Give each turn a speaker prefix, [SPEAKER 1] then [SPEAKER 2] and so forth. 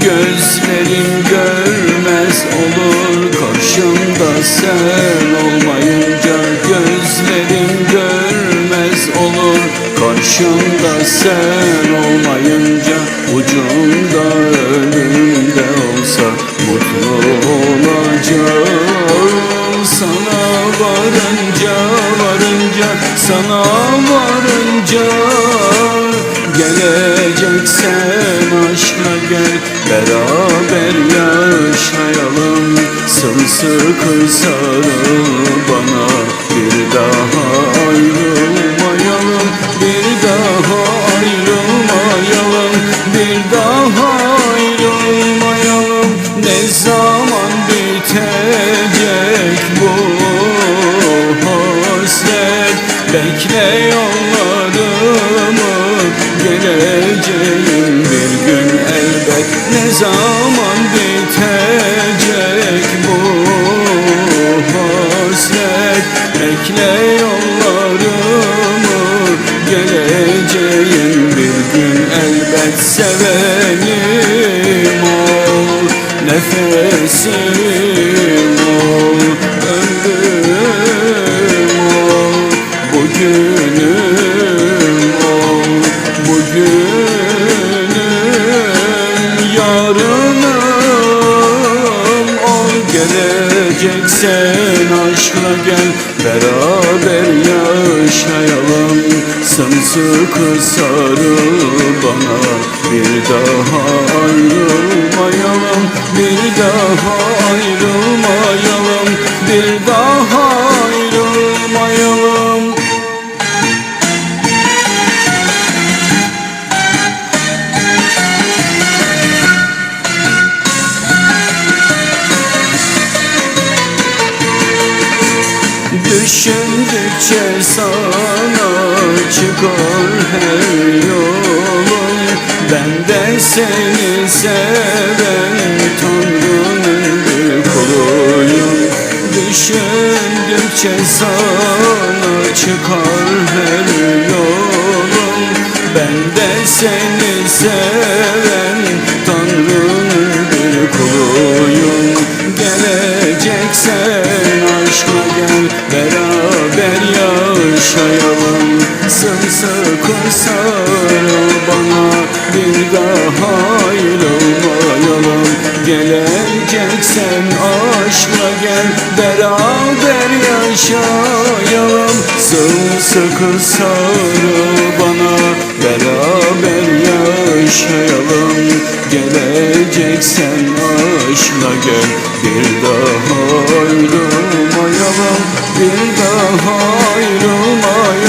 [SPEAKER 1] Gözlerim görmez olur Karşımda sen sen olmayınca Ucunda önümde olsa Mutlu olacağım. Sana varınca varınca Sana varınca Geleceksen aşkla gel Beraber yaşayalım. Sımsıkı sarıl bana Bir daha ayrılmayalım zaman bitecek bu hasret. Bekle yollarımı Geleceğim bir gün elbet. Ne zaman bitecek bu hasret? Bekle yollarımı Geleceğim bir gün elbet. Sevenim Nefesim ol Ömrüm ol Bugünüm ol Bugünüm yarınım ol. Geleceksen aşkla gel Beraber yaşayalım Sımsıkı sarıl bana Bir daha ayrılmayalım Bir daha ayrılmayalım Düşündükçe sana çıkar her yolum Ben de seni seven Tanrı'nın bir kuluyum. Düşündükçe sana çıkar her yolum Ben de seni seven Tanrı'nın bir kuluyum. Geleceksen yaşayalım. Sımsıkı sarıl bana Bir daha ayrılmayalım. Geleceksen aşkla gel Beraber yaşayalım. Sımsıkı sarıl bana Beraber yaşayalım. Geleceksen aşkla gel Bir daha ayrılmayalım Bir daha ayrılmayalım